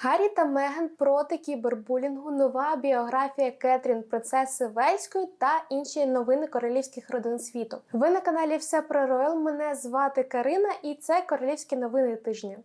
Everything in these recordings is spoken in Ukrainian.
Гаррі та Меган проти кібербулінгу, нова біографія Кетрін, принцеси Вельської та інші новини королівських родин світу. Ви на каналі Все про Роял. Мене звати Карина, і це королівські новини тижня.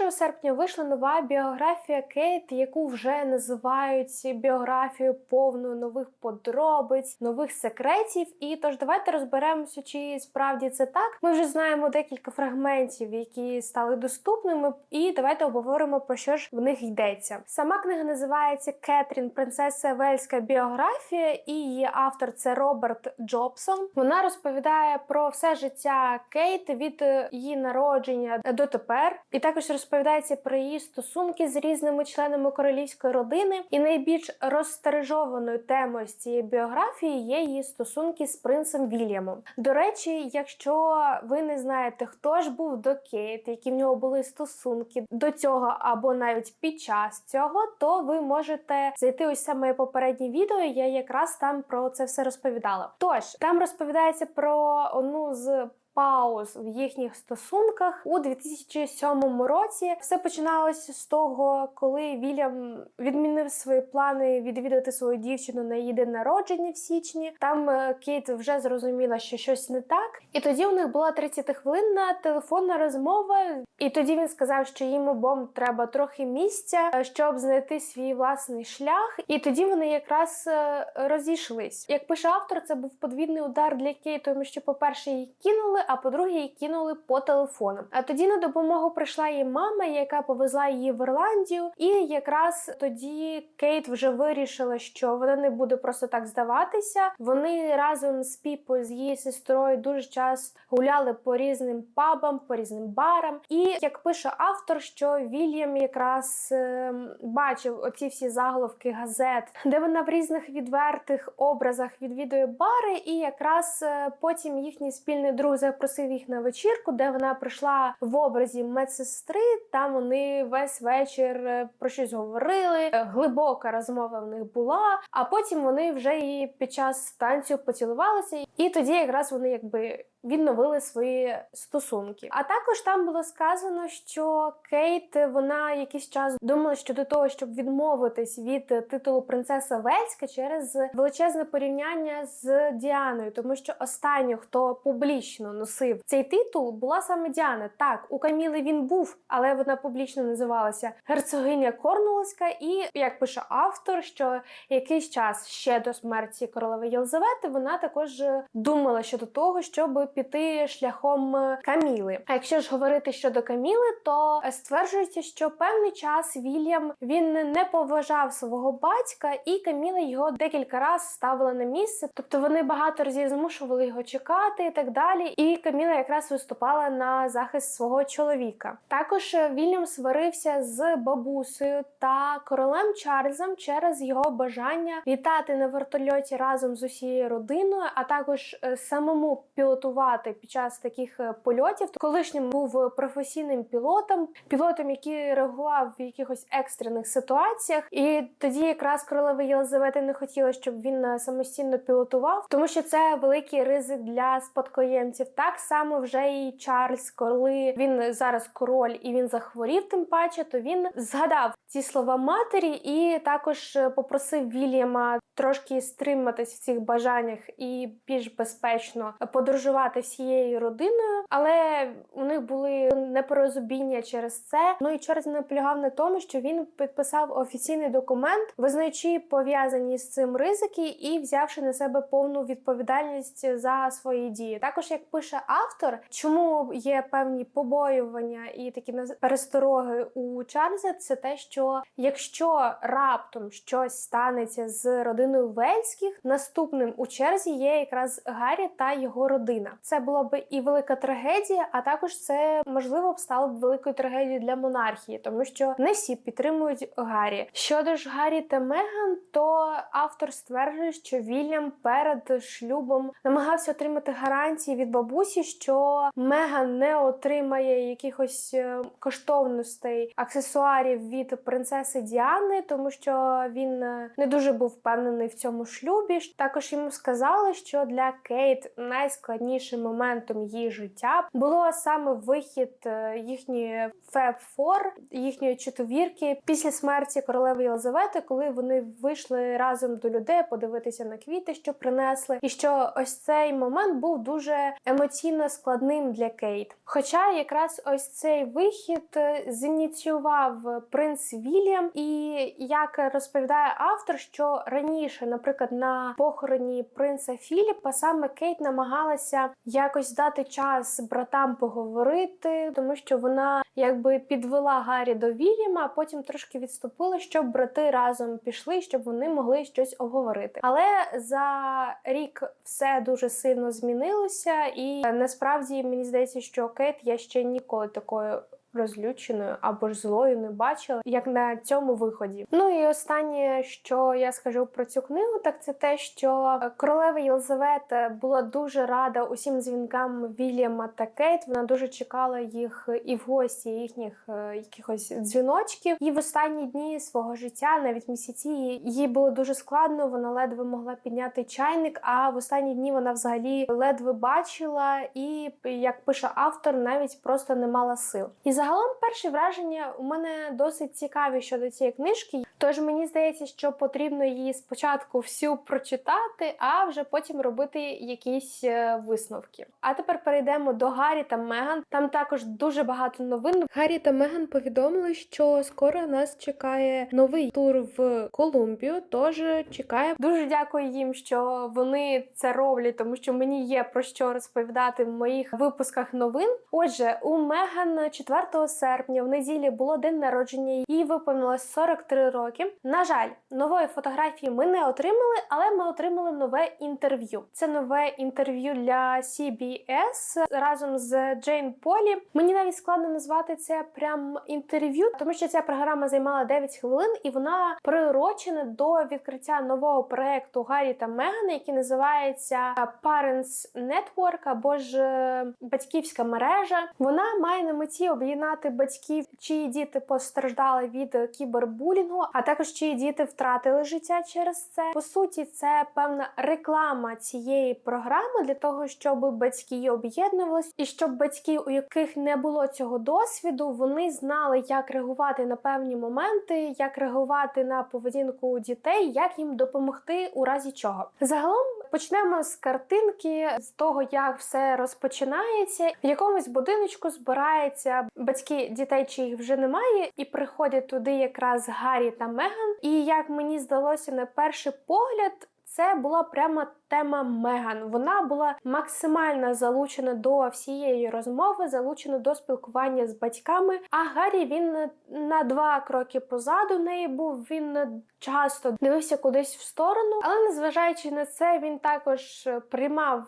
1 серпня вийшла нова біографія Кейт, яку вже називають біографією повною нових подробиць, нових секретів. І тож давайте розберемося, чи справді це так. Ми вже знаємо декілька фрагментів, які стали доступними, і давайте обговоримо про що ж в них йдеться. Сама книга називається Кетрін, принцеса Вельська біографія, і її автор це Роберт Джобсон. Вона розповідає про все життя Кейт від е, її народження до тепер, і також розповідається про її стосунки з різними членами королівської родини. І найбільш розстережованою темою з цієї біографії є її стосунки з принцем Вільямом. До речі, якщо ви не знаєте, хто ж був до Кейт, які в нього були стосунки до цього, або навіть під час цього, то ви можете зайти ось саме попереднє відео. Я якраз там про це все розповідала. Тож там розповідається про одну з. Пауз в їхніх стосунках у 2007 році все починалося з того, коли Вільям відмінив свої плани відвідати свою дівчину на її день народження в січні. Там е, Кейт вже зрозуміла, що щось не так, і тоді у них була 30 хвилинна телефонна розмова. І тоді він сказав, що їм обом треба трохи місця, е, щоб знайти свій власний шлях. І тоді вони якраз е, розійшлись. Як пише автор, це був подвійний удар для Кейт, тому що, по-перше, її кинули, а по-друге, її кинули по телефону. А тоді на допомогу прийшла її мама, яка повезла її в Ірландію. І якраз тоді Кейт вже вирішила, що вона не буде просто так здаватися. Вони разом з Піпою, з її сестрою, дуже часто гуляли по різним пабам, по різним барам. І як пише автор, що Вільям якраз е, бачив оці всі заголовки газет, де вона в різних відвертих образах відвідує бари, і якраз е, потім їхній спільний друг запросив їх на вечірку, де вона прийшла в образі медсестри. Там вони весь вечір е, про щось говорили. е, Глибока розмова в них була. А потім вони вже її під час танцю поцілувалися, і тоді якраз вони якби. Відновили свої стосунки. А також там було сказано, що Кейт вона якийсь час думала щодо того, щоб відмовитись від титулу принцеса Вельська через величезне порівняння з Діаною, тому що останню, хто публічно носив цей титул, була саме Діана. Так, у Каміли він був, але вона публічно називалася герцогиня Корнуолська. І як пише автор, що якийсь час ще до смерті королеви Єлизавети вона також думала щодо того, щоб піти шляхом Каміли. А якщо ж говорити щодо Каміли, то стверджується, що певний час Вільям він не поважав свого батька, і Каміла його декілька разів ставила на місце. Тобто вони багато разів змушували його чекати і так далі. І Каміла якраз виступала на захист свого чоловіка. Також Вільям сварився з бабусею та королем Чарльзом через його бажання літати на вертольоті разом з усією родиною, а також е, самому пілотувати під час таких е, польотів. Колишнім був професійним пілотом, пілотом, який реагував в якихось екстрених ситуаціях. І тоді якраз королева Єлизавета не хотіла, щоб він е, самостійно пілотував, тому що це великий ризик для спадкоємців. Так само вже і Чарльз, коли він зараз король і він захворів, тим паче, то він згадав ці слова матері і також е, попросив Вільяма трошки стриматись в цих бажаннях і більш безпечно подорожувати всією родиною, але у них були непорозуміння через це. Ну і Чарльз наполягав на тому, що він підписав офіційний документ, визнаючи пов'язані з цим ризики і взявши на себе повну відповідальність за свої дії. Також як пише автор, чому є певні побоювання і такі перестороги у Чарльза, це те, що якщо раптом щось станеться з родиною Вельських, наступним у черзі є якраз Гаррі та його родина. Це була би і велика трагедія, а також це можливо б стало б великою трагедією для монархії, тому що не всі підтримують Гаррі. Щодо ж Гаррі та Меган, то автор стверджує, що Вільям перед шлюбом намагався отримати гарантії від бабусі, що Меган не отримає якихось е, коштовностей аксесуарів від принцеси Діани, тому що він е, не дуже був впевнений в цьому шлюбі. Також йому сказали, що для Кейт найскладніше найголовнішим моментом її життя було саме вихід е, їхньої Four, їхньої четвірки після смерті королеви Єлизавети, коли вони вийшли разом до людей подивитися на квіти, що принесли, і що ось цей момент був дуже емоційно складним для Кейт. Хоча якраз ось цей вихід е, зініціював принц Вільям, і як розповідає автор, що раніше, наприклад, на похороні принца Філіпа, саме Кейт намагалася якось дати час братам поговорити, тому що вона якби підвела Гаррі до Вільяма, а потім трошки відступила, щоб брати разом пішли, щоб вони могли щось обговорити. Але за рік все дуже сильно змінилося, і насправді мені здається, що Кейт я ще ніколи такою. Розлюченою або ж злою не бачила, як на цьому виході. Ну і останнє, що я скажу про цю книгу, так це те, що королева Єлизавета була дуже рада усім дзвінкам Вільяма та Кейт. Вона дуже чекала їх і в гості їхніх е, якихось дзвіночків. І в останні дні свого життя, навіть місяці, їй було дуже складно. Вона ледве могла підняти чайник. А в останні дні вона взагалі ледве бачила, і як пише автор, навіть просто не мала сил. І загалом перші враження у мене досить цікаві щодо цієї книжки. Тож мені здається, що потрібно її спочатку всю прочитати, а вже потім робити якісь е, висновки. А тепер перейдемо до Гаррі та Меган. Там також дуже багато новин. Гаррі та Меган повідомили, що скоро нас чекає новий тур в Колумбію. Тож чекає. Дуже дякую їм, що вони це роблять, тому що мені є про що розповідати в моїх випусках новин. Отже, у Меган 4 серпня в неділі було день народження. Їй виповнилось 43 роки. На жаль, нової фотографії ми не отримали, але ми отримали нове інтерв'ю. Це нове інтерв'ю для CBS разом з Джейн Полі. Мені навіть складно назвати це прям інтерв'ю, тому що ця програма займала 9 хвилин, і вона приурочена до відкриття нового проекту Гаррі та Меган, який називається Parents Network або ж е, батьківська мережа. Вона має на меті об'єднати батьків, чиї діти постраждали від кібербулінгу, а також чиї діти втратили життя через це. По суті, це певна реклама цієї програми для того, щоб батьки об'єднувалися, і щоб батьки, у яких не було цього досвіду, вони знали, як реагувати на певні моменти, як реагувати на поведінку дітей, як їм допомогти у разі чого. Загалом почнемо з картинки, з того, як все розпочинається. В якомусь будиночку збираються батьки дітей, чи їх вже немає, і приходять туди якраз Гаррі та Меган. І як мені здалося на перший погляд, це була прямо тема Меган. Вона була максимально залучена до всієї розмови, залучена до спілкування з батьками. А Гаррі він на два кроки позаду неї був. Він часто дивився кудись в сторону, але незважаючи на це, він також приймав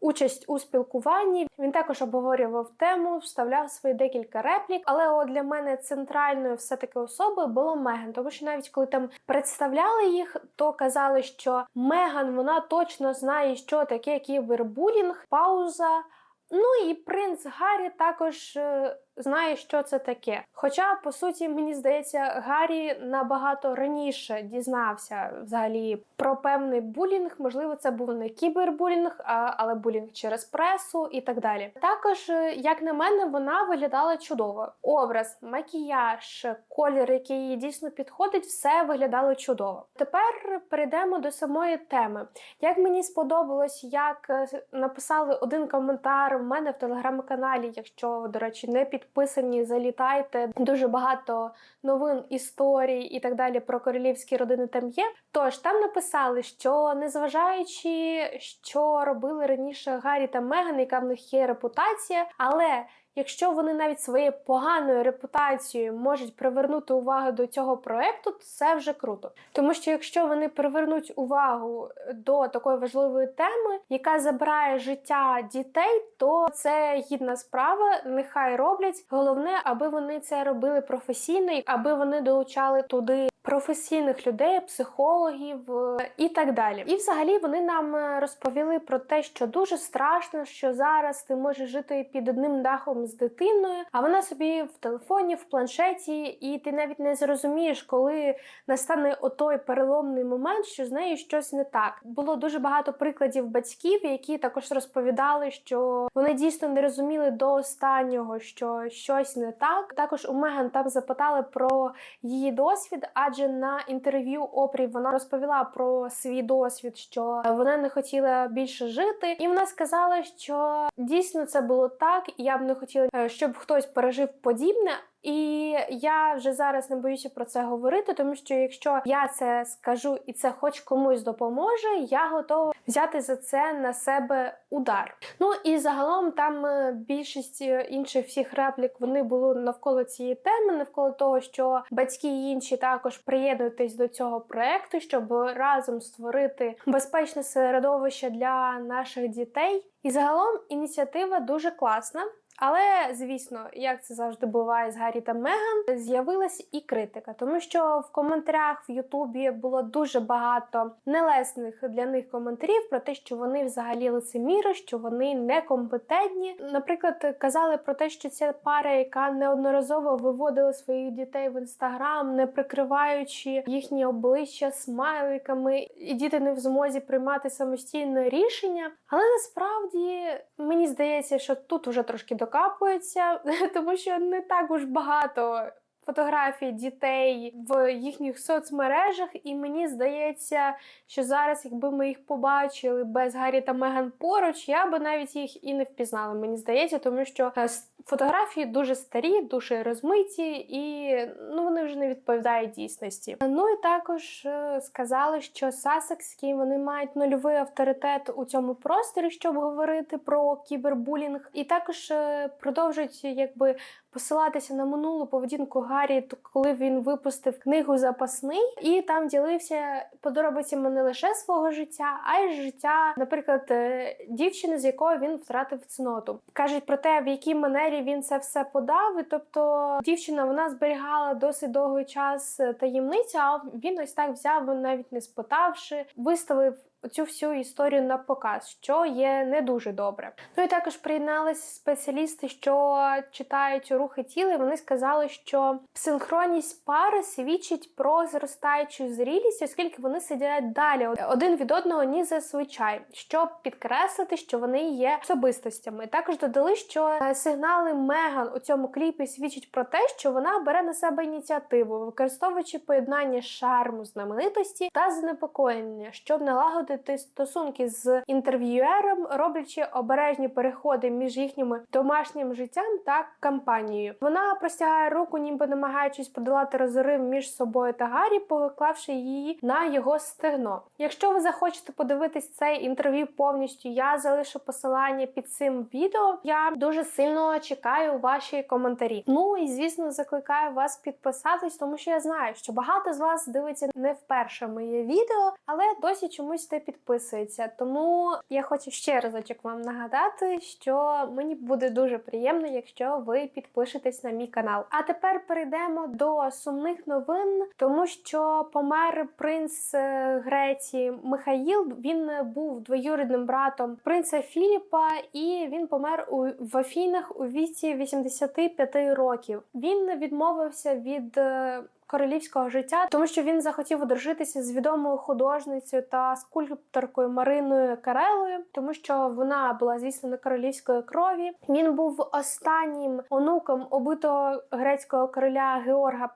участь у спілкуванні. Він також обговорював тему, вставляв свої декілька реплік. Але от для мене центральною все таки особою було Меган, тому що навіть коли там представляли їх, то казали, що Меган вона точно знає, що таке кібербулінг, пауза. Ну і принц Гаррі також е, знає, що це таке. Хоча, по суті, мені здається, Гаррі набагато раніше дізнався взагалі про певний булінг. Можливо, це був не кібербулінг, але булінг через пресу і так далі. Також, е, як на мене, вона виглядала чудово. Образ, макіяж, колір, який їй дійсно підходить, все виглядало чудово. Тепер перейдемо до самої теми. Як мені сподобалось, як е, написали один коментар в мене в телеграм-каналі, якщо до речі, не підписані, залітайте. Дуже багато новин, історій і так далі про королівські родини там є. Тож там написали, що незважаючи, що робили раніше Гаррі та Меган, яка в них є репутація, але Якщо вони навіть своєю поганою репутацією можуть привернути увагу до цього проекту, то це вже круто. Тому що якщо вони привернуть увагу до такої важливої теми, яка забирає життя дітей, то це гідна справа. Нехай роблять. Головне, аби вони це робили професійно, аби вони долучали туди професійних людей, психологів е, і так далі. І взагалі вони нам е, розповіли про те, що дуже страшно, що зараз ти можеш жити під одним дахом з дитиною, а вона собі в телефоні, в планшеті, і ти навіть не зрозумієш, коли настане отой переломний момент, що з нею щось не так. Було дуже багато прикладів батьків, які також розповідали, що вони дійсно не розуміли до останнього, що щось не так. Також у Меган там запитали про її досвід, адже на інтерв'ю Опрі вона розповіла про свій досвід, що вона не хотіла більше жити, і вона сказала, що дійсно це було так, я б не хотіла, е, щоб хтось пережив подібне. І я вже зараз не боюся про це говорити, тому що якщо я це скажу і це хоч комусь допоможе, я готова взяти за це на себе удар. Ну і загалом там е, більшість е, інших всіх реплік вони були навколо цієї теми, навколо того, що батьки і інші також приєднуйтесь до цього проекту, щоб разом створити безпечне середовище для наших дітей. І загалом ініціатива дуже класна. Але звісно, як це завжди буває з Гаррі та Меган, з'явилась і критика, тому що в коментарях в Ютубі було дуже багато нелесних для них коментарів про те, що вони взагалі лицеміри, що вони некомпетентні. Наприклад, казали про те, що ця пара, яка неодноразово виводила своїх дітей в інстаграм, не прикриваючи їхні обличчя смайликами, і діти не в змозі приймати самостійне рішення. Але насправді мені здається, що тут вже трошки докапується, тому що не так уж багато. Фотографій дітей в їхніх соцмережах, і мені здається, що зараз, якби ми їх побачили без Гаррі та Меган поруч, я би навіть їх і не впізнала. Мені здається, тому що е, фотографії дуже старі, дуже розмиті, і ну вони вже не відповідають дійсності. Ну і також е, сказали, що Сасекські вони мають нульовий авторитет у цьому просторі, щоб говорити про кібербулінг, і також е, продовжують якби посилатися на минулу поведінку Гаррі, коли він випустив книгу Запасний, і там ділився подробицями не лише свого життя, а й життя, наприклад, е, дівчини, з якою він втратив цноту. Кажуть про те, в якій манері він це все подав. І тобто дівчина вона зберігала досить довгий час е, таємницю, а він ось так взяв, навіть не спитавши, виставив цю всю історію на показ, що є не дуже добре. Ну і також приєдналися спеціалісти, що читають рухи тіла. і Вони сказали, що синхронність пари свідчить про зростаючу зрілість, оскільки вони сидять далі один від одного, ні зазвичай, щоб підкреслити, що вони є особистостями. Також додали, що е, сигнали Меган у цьому кліпі свідчать про те, що вона бере на себе ініціативу, використовуючи поєднання шарму, знаменитості та занепокоєння, щоб налагодити налагодити стосунки з інтерв'юером, роблячи обережні переходи між їхніми домашнім життям та кампанією. Вона простягає руку, ніби намагаючись подолати розрив між собою та Гаррі, поклавши її на його стегно. Якщо ви захочете подивитись цей інтерв'ю повністю, я залишу посилання під цим відео. Я дуже сильно чекаю ваші коментарі. Ну і звісно, закликаю вас підписатись, тому що я знаю, що багато з вас дивиться не вперше моє відео, але досі чомусь підписується. Тому я хочу ще разочок вам нагадати, що мені буде дуже приємно, якщо ви підпишетесь на мій канал. А тепер перейдемо до сумних новин, тому що помер принц е, Греції Михаїл. Він був двоюрідним братом принца Філіпа, і він помер у в Афінах у віці 85 років. Він відмовився від е, королівського життя, тому що він захотів одружитися з відомою художницею та скульпторкою Мариною Карелою, тому що вона була звісно королівської крові. Він був останнім онуком убитого грецького короля Георга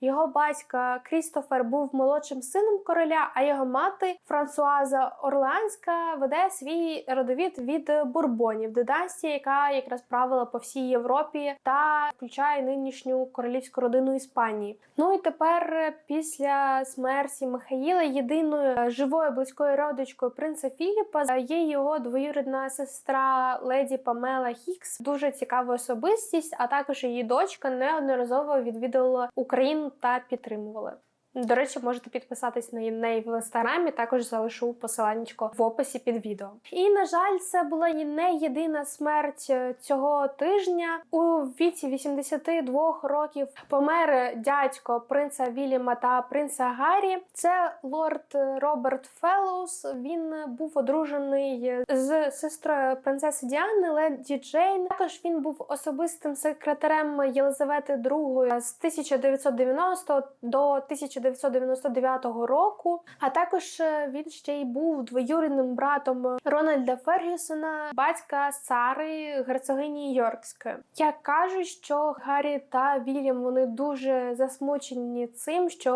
І. Його батька Крістофер був молодшим сином короля, а його мати Франсуаза Орлеанська веде свій родовід від бурбонів, династії, яка якраз правила по всій Європі та включає нинішню королівську родину Іспанії. Ну і тепер, е, після смерті Михаїла, єдиною е, живою близькою родичкою принца Філіпа є його двоюрідна сестра леді Памела Хікс. Дуже цікава особистість, а також її дочка неодноразово відвідувала Україну та підтримувала. До речі, можете підписатись на неї в інстаграмі. Також залишу посиланнячко в описі під відео. І на жаль, це була не єдина смерть е, цього тижня. У віці 82 років помер дядько принца Вільяма та принца Гаррі. Це лорд Роберт Феллоус. Він був одружений з сестрою принцеси Діани, леді Джейн. Також він був особистим секретарем Єлизавети II з 1990 до 1999 року. А також е, він ще й був двоюрідним братом Рональда Фергюсона, батька Сари, герцогині Йоркської. Як кажуть, що Гаррі та Вільям вони дуже засмучені цим, що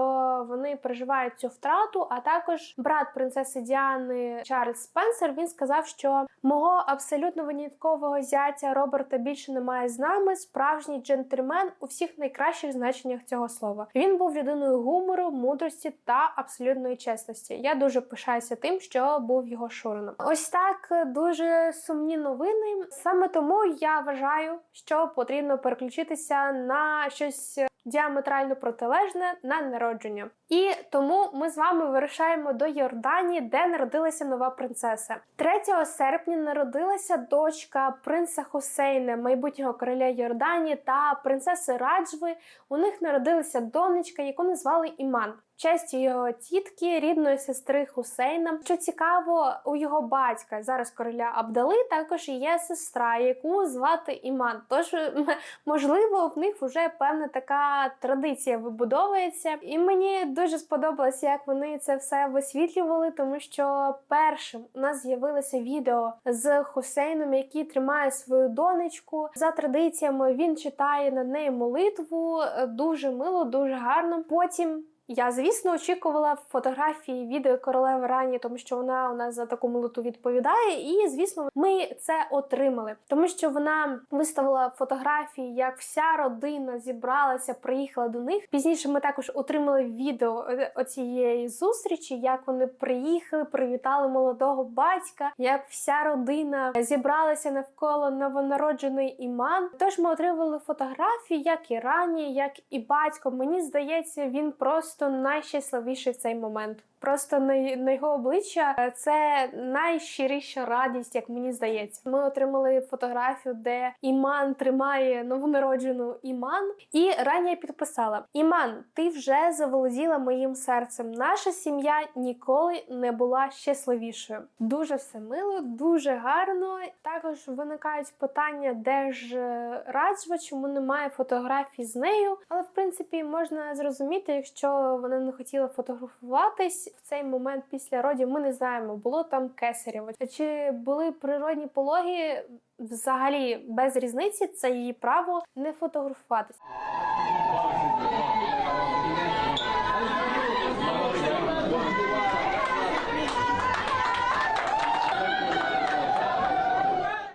вони переживають цю втрату. А також брат принцеси Діани Чарльз Спенсер він сказав, що мого абсолютно виняткового зятя Роберта більше немає з нами. Справжній джентльмен у всіх найкращих значеннях цього слова. Він був людиною гумору, мудрості та абсолютної чесності. Я дуже пишаюся тим, що був його шурином. Ось так дуже сумні новини. Саме тому я вважаю, що потрібно переключитися на щось діаметрально протилежне на народження. І тому ми з вами вирушаємо до Йорданії, де народилася нова принцеса. 3 серпня народилася дочка принца Хусейна, майбутнього короля Йорданії та принцеси Раджви. У них народилася донечка, яку назвали Іман. Честь його тітки, рідної сестри Хусейна. Що цікаво, у його батька зараз короля Абдали також є сестра, яку звати Іман. Тож, можливо, в них вже певна така традиція вибудовується. І мені дуже сподобалось, як вони це все висвітлювали, тому що першим у нас з'явилося відео з Хусейном, який тримає свою донечку. За традиціями він читає над нею молитву. Дуже мило, дуже гарно. Потім. Я, звісно, очікувала фотографії відео королеви Рані, тому що вона у нас за таку молитву відповідає. І, звісно, ми це отримали, тому що вона виставила фотографії, як вся родина зібралася, приїхала до них. Пізніше ми також отримали відео оцієї зустрічі, як вони приїхали, привітали молодого батька, як вся родина зібралася навколо новонародженої іман. Тож ми отримали фотографії, як і Рані, як і батько. Мені здається, він просто просто найщасливіший цей момент. Просто на, на його обличчя е, це найщиріша радість, як мені здається. Ми отримали фотографію, де Іман тримає новонароджену Іман, і раніше підписала: Іман, ти вже заволоділа моїм серцем. Наша сім'я ніколи не була щасливішою. Дуже все мило, дуже гарно. Також виникають питання, де ж е, Раджва, чому немає фотографій з нею. Але в принципі можна зрозуміти, якщо вона не хотіла фотографуватись в цей момент після родів ми не знаємо, було там кесарєво. Чи були природні пологи взагалі без різниці? Це її право не фотографуватися.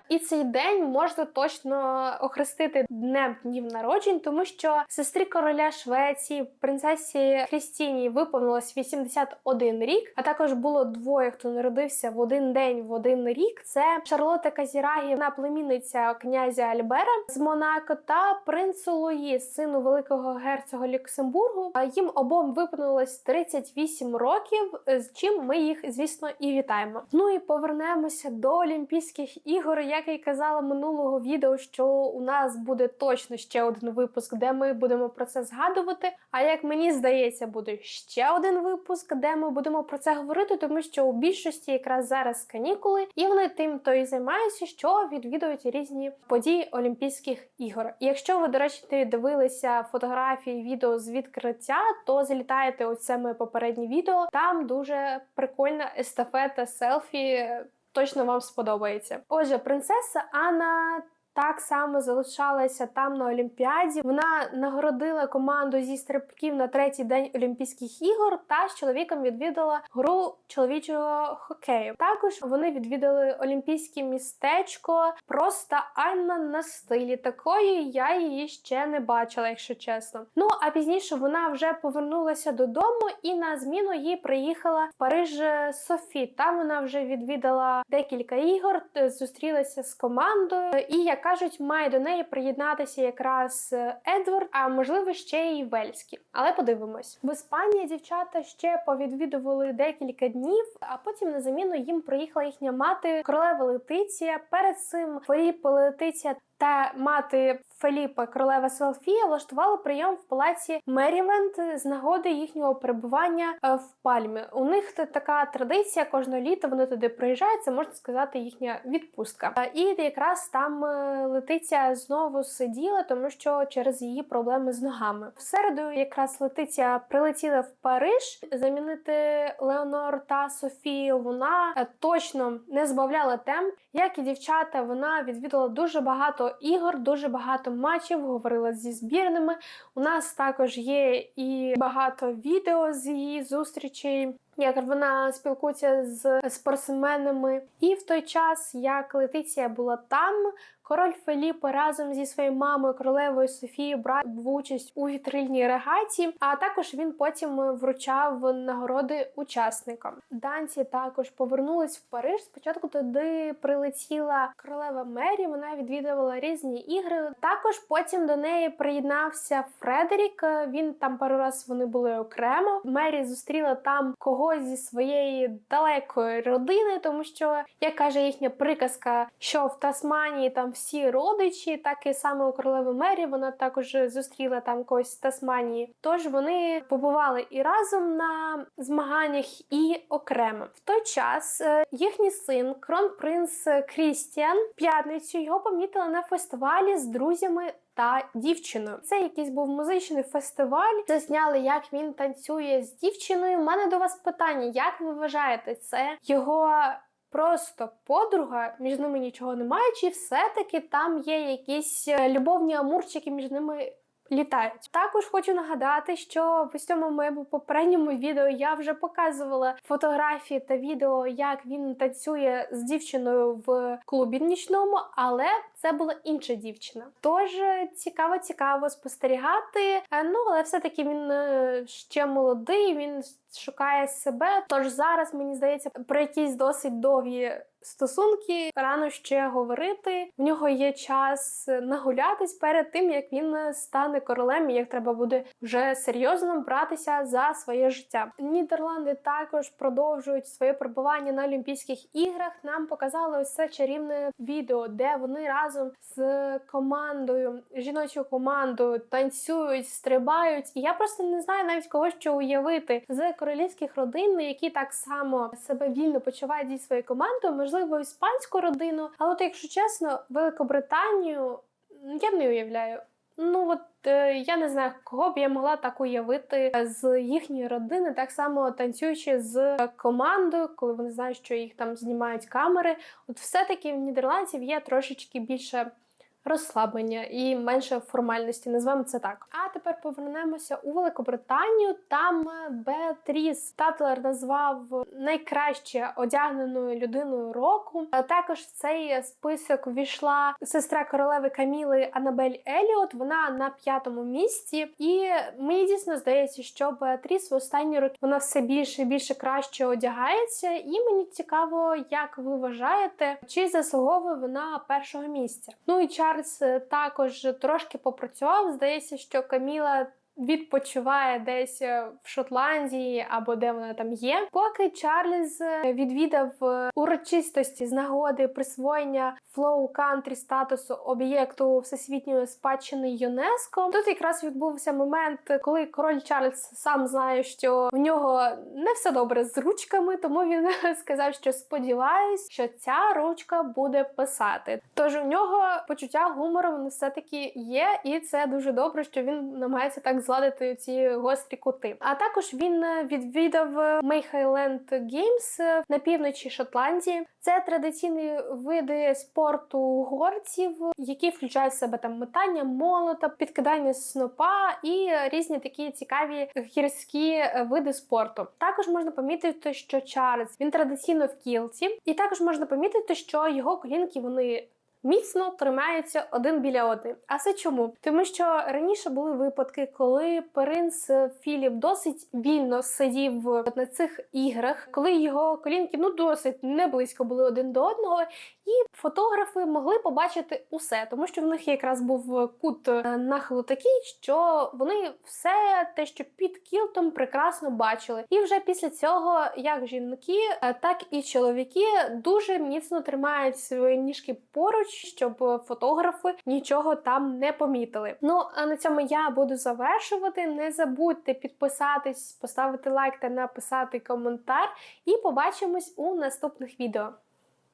І цей день можна точно охрестити днем днів народжень, тому що сестрі короля Швеції, принцесі Хрістіні, виповнилось 81 рік. А також було двоє, хто народився в один день в один рік. Це Шарлота Казірагівна, племінниця князя Альбера з Монако та принцу Луї, сину великого герцога Люксембургу. Їм обом виповнилось 38 років, з чим ми їх, звісно, і вітаємо. Ну і повернемося до Олімпійських ігор як я й казала минулого відео, що у нас буде точно ще один випуск, де ми будемо про це згадувати. А як мені здається, буде ще один випуск, де ми будемо про це говорити, тому що у більшості якраз зараз канікули, і вони тим то і займаються, що відвідують різні події Олімпійських ігор. Якщо ви, до речі, не дивилися фотографії, відео з відкриття, то залітаєте ось це моє попереднє відео. Там дуже прикольна естафета селфі точно вам сподобається. Отже, принцеса Анна. Так само залишалася там на Олімпіаді. Вона нагородила команду зі стрибків на третій день Олімпійських ігор та з чоловіком відвідала гру чоловічого хокею. Також вони відвідали олімпійське містечко. Просто Анна на стилі. Такої я її ще не бачила, якщо чесно. Ну а пізніше вона вже повернулася додому, і на зміну їй приїхала в Париж Софі. Там вона вже відвідала декілька ігор, зустрілася з командою і яка кажуть, має до неї приєднатися якраз е, Едвард, а можливо ще й Вельський. Але подивимось. В Іспанії дівчата ще повідвідували декілька днів, а потім на заміну їм приїхала їхня мати королева Летиція. Перед цим Філіп Летиція та мати Феліпа, королева Селфія, влаштували прийом в палаці Меріленд з нагоди їхнього перебування е, в Пальмі. У них така традиція кожного літа вони туди приїжджають. Це можна сказати їхня відпустка. Е, І якраз там е, Летиція знову сиділа, тому що через її проблеми з ногами. В середу якраз Летиція прилетіла в Париж замінити Леонор та Софію. Вона точно не збавляла темп. Як і дівчата, вона відвідала дуже багато ігор, дуже багато матчів, говорила зі збірними. У нас також є і багато відео з її зустрічей. Як вона спілкується з спортсменами, і в той час, як Летиція була там, король Феліп разом зі своєю мамою, королевою Софією, брав участь у вітрильній регаті. А також він потім вручав нагороди учасникам. Данці також повернулись в Париж. Спочатку туди прилетіла королева Мері. Вона відвідувала різні ігри. Також потім до неї приєднався Фредерік. Він там пару раз вони були окремо. Мері зустріла там когось зі своєї далекої родини, тому що як каже їхня приказка, що в Тасманії там всі родичі, так і саме у королеви Мері. Вона також зустріла там когось з Тасманії. Тож вони побували і разом на змаганнях, і окремо. В той час е, їхній син, кронпринц Крістіан, п'ятницю його помітили на фестивалі з друзями. Та дівчиною. Це якийсь був музичний фестиваль. Засняли, як він танцює з дівчиною. У мене до вас питання: як ви вважаєте, це його просто подруга, між ними нічого немає, чи все-таки там є якісь е, любовні амурчики між ними літають? Також хочу нагадати, що в цьому моєму попередньому відео я вже показувала фотографії та відео, як він танцює з дівчиною в клубі нічному, але це була інша дівчина. Тож цікаво, цікаво спостерігати. Е, Ну але все-таки він е, ще молодий, він шукає себе. Тож зараз мені здається про якісь досить довгі. Стосунки рано ще говорити. В нього є час нагулятись перед тим, як він стане королем, і як треба буде вже серйозно братися за своє життя. Нідерланди також продовжують своє перебування на Олімпійських іграх. Нам показали ось це чарівне відео, де вони разом з командою, жіночою командою танцюють, стрибають. І я просто не знаю навіть кого що уявити з королівських родин, які так само себе вільно почувають зі своєю командою, можливо, іспанську родину. Але от, якщо чесно, Великобританію я не уявляю. Ну от е, я не знаю, кого б я могла так уявити з їхньої родини, так само танцюючи з командою, коли вони знають, що їх там знімають камери. От все-таки в нідерландців є трошечки більше розслаблення і менше формальності, назвемо це так. А тепер повернемося у Великобританію. Там Беатріс Татлер назвав найкраще одягненою людиною року. Також в цей список ввійшла сестра королеви Каміли Анабель Еліот. Вона на п'ятому місці, і мені дійсно здається, що Беатріс в останні роки вона все більше і більше краще одягається. І мені цікаво, як ви вважаєте, чи заслуговує вона першого місця. Ну і Чарльз також трошки попрацював. Здається, що Каміла. Відпочиває десь в Шотландії або де вона там є. Поки Чарльз відвідав урочистості з нагоди присвоєння Flow Country статусу об'єкту всесвітньої спадщини ЮНЕСКО. Тут якраз відбувся момент, коли король Чарльз сам знає, що в нього не все добре з ручками, тому він сказав, що сподіваюсь, що ця ручка буде писати. Тож у нього почуття гумору все таки є, і це дуже добре, що він намагається так зладити ці гострі кути. А також він відвідав Мейхайленд Геймс на півночі Шотландії. Це традиційні види спорту горців, які включають в себе там метання молота, підкидання снопа і різні такі цікаві гірські види спорту. Також можна помітити, що Чарльз він традиційно в кілці, і також можна помітити, що його колінки вони міцно тримаються один біля одної. А це чому? Тому що раніше були випадки, коли принц Філіп досить вільно сидів на цих іграх, коли його колінки ну досить не близько були один до одного, і фотографи могли побачити усе, тому що в них якраз був кут е, нахилу такий, що вони все те, що під кілтом, прекрасно бачили. І вже після цього як жінки, е, так і чоловіки дуже міцно тримають свої ніжки поруч, щоб фотографи нічого там не помітили. Ну а на цьому я буду завершувати. Не забудьте підписатись, поставити лайк та написати коментар. І побачимось у наступних відео.